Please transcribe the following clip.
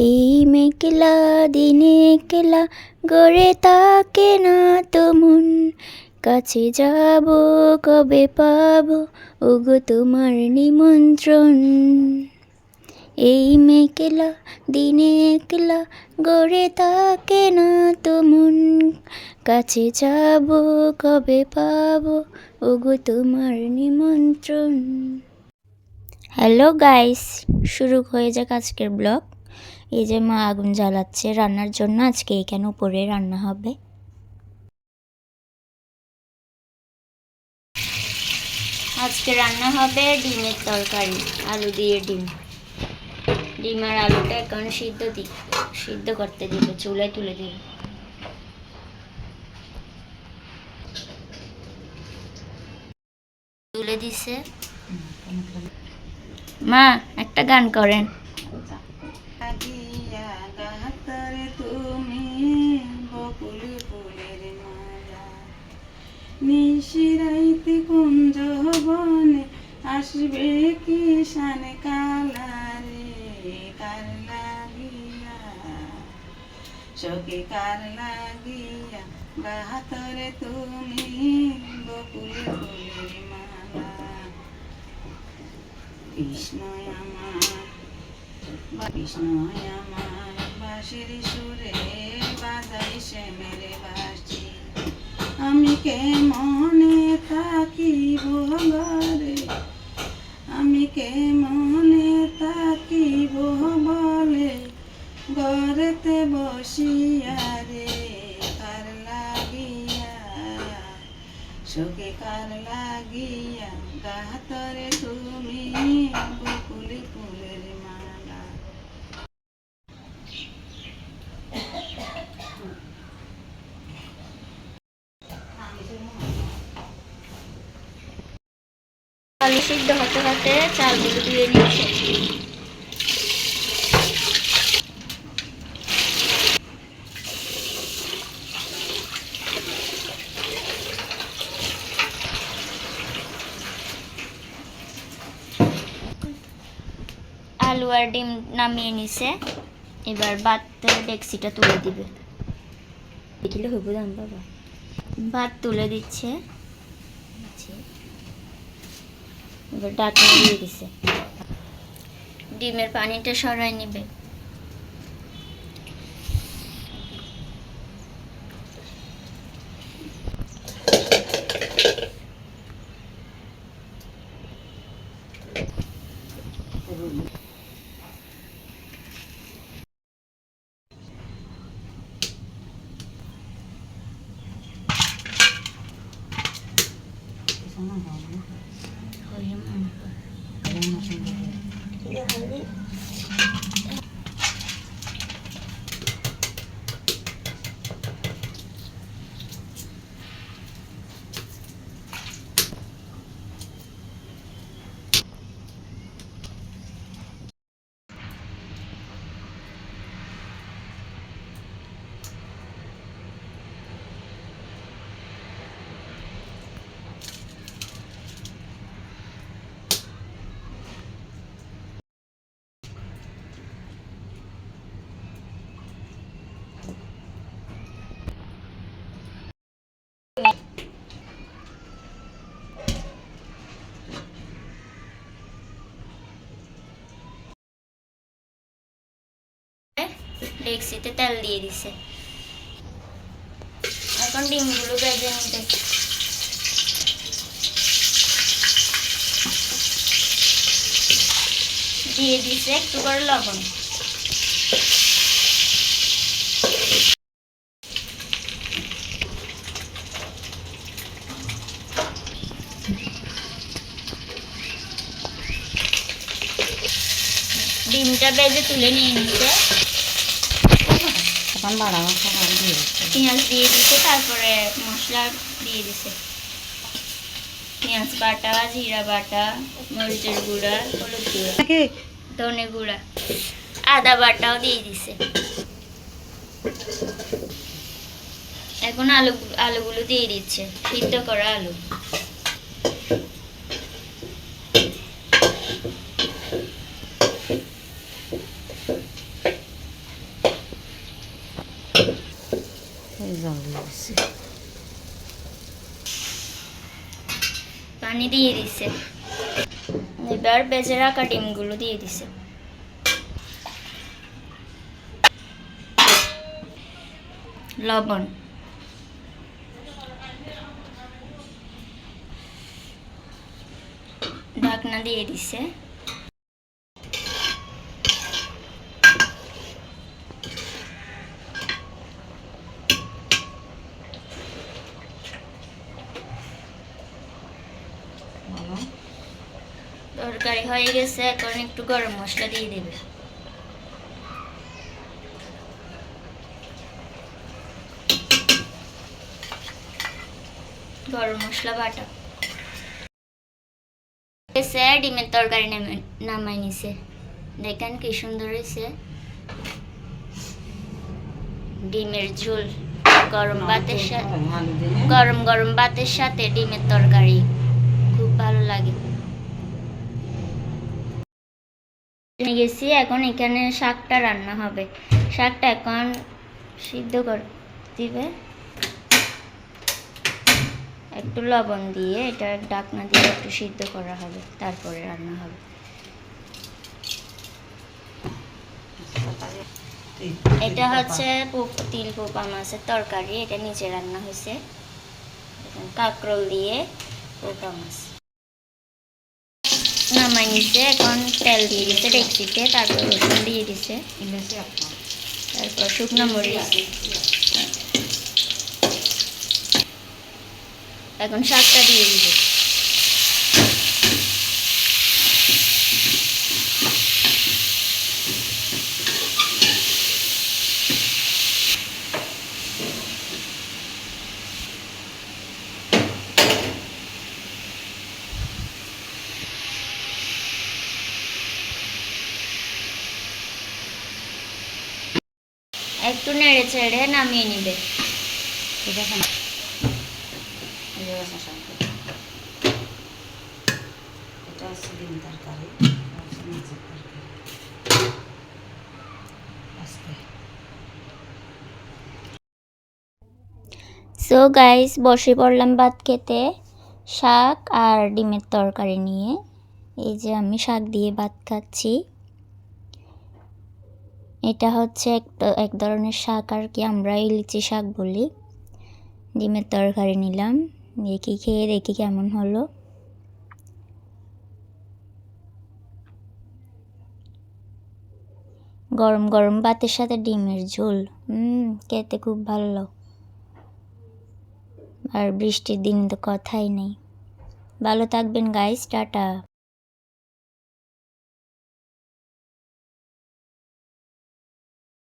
এই মেঘলা দিনে একলা গড়ে তাকে না তো মন। কাছে যাব কবে পাবো ওগো তোমার নিমন্ত্রণ। এই মেঘলা দিনে একলা গড়ে তাকে না তো মন। কাছে যাব কবে পাবো ওগো তোমার নিমন্ত্রণ। হ্যালো গাইস, শুরু হয়ে যাক আজকের ব্লগ। এই যে মা আগুন জ্বালাচ্ছে, রান্নার জন্য আজকে এখানে উপরে রান্না হবে। আজকে রান্না হবে ডিমের তরকারি, আলু দিয়ে ডিম। ডিম আর আলুটা এখন সিদ্ধ দি, সিদ্ধ করতে দিবে, চুলায় তুলে দিবে। তুলে দিছে। মা, একটা গান করেন। আসবে কিষান কালারে? কার লাগিয়া? চোখে কার লাগিয়া? গাহাতরে তুমি বকুল ফুলের মালা। কৃষ্ণ আমার কৃষ্ণ আমার, বাঁশির সুরে বাজাই সে মেরে বাসি আমি কে মনে থাকিব ঘরে আমি কে মনে তাকিব বলে ঘরেতে বসিয়া রে কার লাগিয়া সুখে কার লাগিয়া গাতরে তুমি বকুল ফুলের মালা আলু সিদ্ধ হতে হতে চালগুলো দিয়ে নিচ্ছে আলু আর ডিম নামিয়ে নিছে। এবার ভাত ডেক্সিটা তুলে দিবে। দেখিলে হইব দাম বাবা। ভাত তুলে দিচ্ছে। এবার ডাকনা দিয়ে দিছে। ডিমের পানিটা সরাই নেবে। হয়ে মনে হয়। ডেক্সিতে তেল দিয়ে দিছে এখন ডিমগুলো ভেজে নিতে দিয়ে দিছে একটু করে লবণ ডিমটা বেজে তুলে নিয়ে নিতে এখন বাড়া করে দিয়ে। পেঁয়াজ দিয়ে দিছে তারপরে মশলা দিয়ে দিছে। পেঁয়াজ বাটা জিরা বাটা মরিচের গুঁড়া হলুদ গুঁড়া ধনে গুঁড়া আদা বাটাও দিয়ে দিছে। এখন আলু আলুগুলো দিয়ে দিচ্ছে সিদ্ধ করা আলু। জল দিয়ে দিচ্ছি পানি দিয়ে দিছে এবার বেজে রাখা ডিমগুলো দিয়ে দিছে লবণ ঢাকনা দিয়ে দিছে বলো তরকারি হয়ে গেছে এখন একটু গরম মশলা দিয়ে দেবে গরম মশলা বাটা ডিমের তরকারি নামে নামাই নিছে দেখেন কি সুন্দর হয়েছে ডিমের ঝোল গরম ভাতের সাথে গরম গরম ভাতের সাথে ডিমের তরকারি খুব ভালো লাগে গেছি, এখন এখানে শাকটা রান্না হবে। শাকটা এখন সিদ্ধ করে দিবে। একটু লবণ দিয়ে এটা ডাকনা দিয়ে একটু সিদ্ধ করা হবে, তারপরে রান্না হবে। এটা হচ্ছে তিল পোপা মাছের তরকারি, এটা নিচে রান্না হয়েছে। কাঁকরোল দিয়ে পোপা মাছ। নিচ্ছে এখন তেল দিয়ে দিচ্ছে ডেকচিতে, তারপর রসুন দিয়ে দিচ্ছে তারপর শুকনো মরিচ। এখন শাকটা দিয়ে দিবে একটু নেড়ে চেড়ে নামিয়ে নিবে। ঠিক আছে না। সো গাইস বসে পড়লাম ভাত খেতে, শাক আর ডিমের তরকারি নিয়ে। এই যে আমি শাক দিয়ে ভাত খাচ্ছি। এটা হচ্ছে এক এক ধরনের শাক আর কি, আমরা লিচি শাক বলি। ডিমের তরকারি নিলাম দেখি খেয়ে দেখি কেমন হলো। গরম গরম ভাতের সাথে ডিমের ঝোল হুম খেতে খুব ভালো। আর বৃষ্টির দিন তো কথাই নেই। ভালো থাকবেন গাইস টাটা।